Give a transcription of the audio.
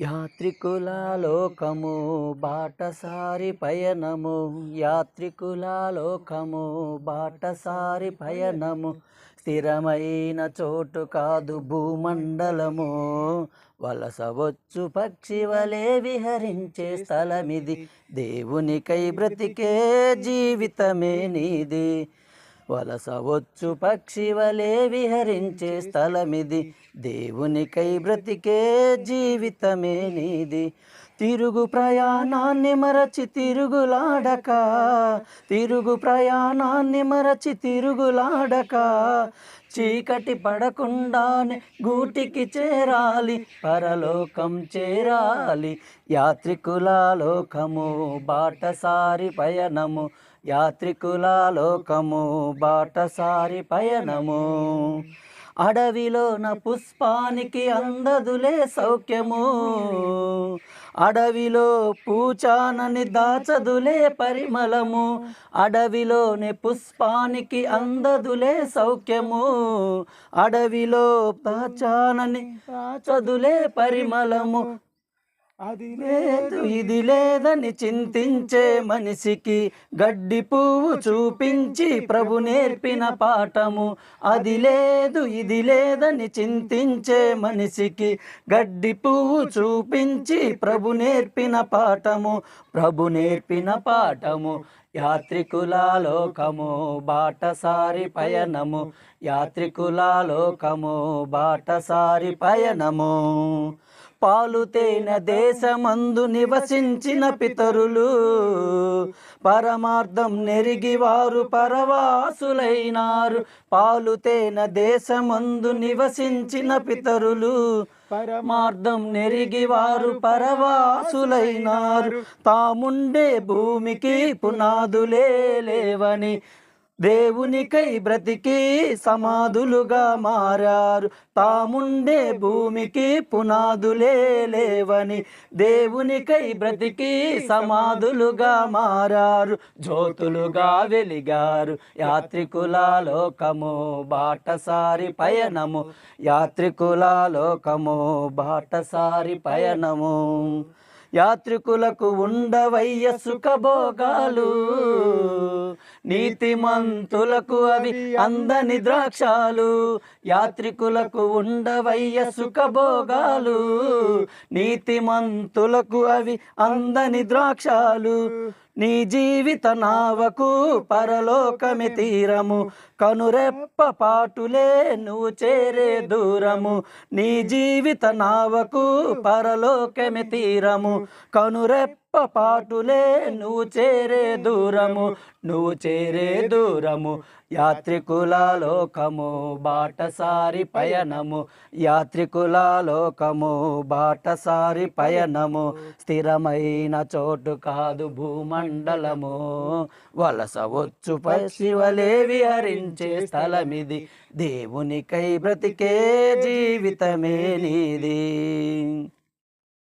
యాత్రికుల లోకము బాటసారి పయనము. యాత్రికుల లోకము బాటసారి పయనము. స్థిరమైన చోటు కాదు భూమండలము. వలసవచ్చు పక్షి వలె విహరించే స్థలమిది. దేవునికై బ్రతికే జీవితమే నీది. వలసవచ్చు పక్షి వలె విహరించే స్థలమిది. దేవునికై బ్రతికే జీవితమే నీది. తిరుగు ప్రయాణాన్ని మరచి తిరుగులాడక తిరుగు ప్రయాణాన్ని మరచి తిరుగులాడక చీకటి పడకుండానే గూటికి చేరాలి పరలోకం చేరాలి. యాత్రికుల లోకము బాటసారి పయనము యాత్రికుల లోకము బాటసారి పయనము. అడవిలో నా పుష్పానికి అందదులే సౌఖ్యము. అడవిలో పూచానని దాచదులే పరిమళము. అడవిలోని పుష్పానికి అందదులే సౌఖ్యము. అడవిలో దాచానని దాచదులే పరిమళము. అది లేదు ఇది లేదని చింతించే మనిషికి గడ్డి పువ్వు చూపించి ప్రభు నేర్పిన పాఠము. అది లేదు ఇది లేదని చింతించే మనిషికి గడ్డి పువ్వు చూపించి ప్రభు నేర్పిన పాఠము. ప్రభు నేర్పిన పాఠము. యాత్రికుల లోకము బాటసారి పయనము. యాత్రికుల లోకము బాటసారి పయనము. పాలుతేన దేశమందు నివసించిన పితరులు పరమార్థం నెరిగి వారు పరవాసులైనారు. పాలుతేన దేశమందు నివసించిన పితరులు పరమార్థం నెరిగి వారు పరవాసులైనారు. తాముండే భూమికి పునాదులే లేవని దేవునికై బ్రతికి సమాధులుగా మారారు. తాముండే భూమికి పునాదులే లేవని దేవునికై బ్రతికి సమాధులుగా మారారు. జ్యోతులుగా వెలిగారు. యాత్రికుల లోకము బాటసారి పయనము. యాత్రికుల లోకము బాటసారి పయనము. యాత్రికులకు ఉండవయ్య సుఖభోగాలు. నీతిమంతులకు అవి అందని ద్రాక్షాలు యాత్రికులకు ఉండవయ్య సుఖభోగాలు. నీతిమంతులకు అవి అందని ద్రాక్షాలు నీ జీవిత నావకు పరలోకమి తీరము. కనురెప్ప పాటులే నువ్వు చేరే దూరము. నీ జీవిత నావకు పరలోకమి తీరము. కనురెప్ప పాటులే నువ్వు చేరే దూరము నువ్వు చేరే దూరము. యాత్రికుల లోకము బాటసారి పయనము. యాత్రికుల లోకము బాటసారి పయనము. స్థిరమైన చోటు కాదు భూమండలము. వలస వచ్చు పశివలే విహరించే స్థలమిది. దేవునికై బ్రతికే జీవితమే నీది.